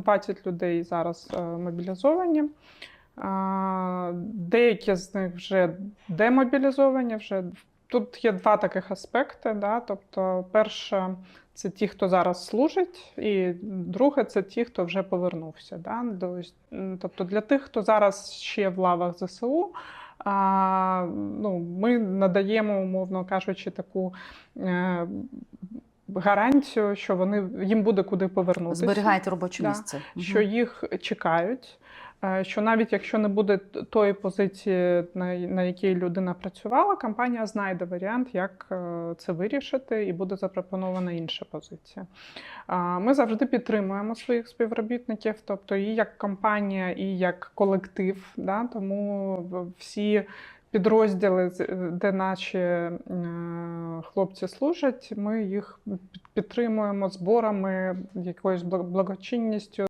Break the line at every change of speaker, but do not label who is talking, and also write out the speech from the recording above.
20 людей зараз е, мобілізовані. Деякі з них вже демобілізовані. Вже тут є два таких аспекти. Да? Тобто, перше, це ті, хто зараз служить, і друге, це ті, хто вже повернувся. Да? Тобто для тих, хто зараз ще в лавах ЗСУ. Ну, ми надаємо, умовно кажучи, таку е, гарантію, що вони їм буде куди повернутися
Зберігайте робоче
Да.
місце.
Що їх чекають. е, Що навіть якщо не буде тої позиції, на, на якій людина працювала, компанія знайде варіант, як е, це вирішити, і буде запропонована інша позиція. Ми завжди підтримуємо своїх співробітників, тобто і як компанія, і як колектив. Да? Тому всі підрозділи, де наші хлопці служать, ми їх підтримуємо зборами, якоюсь благ- благочинністю.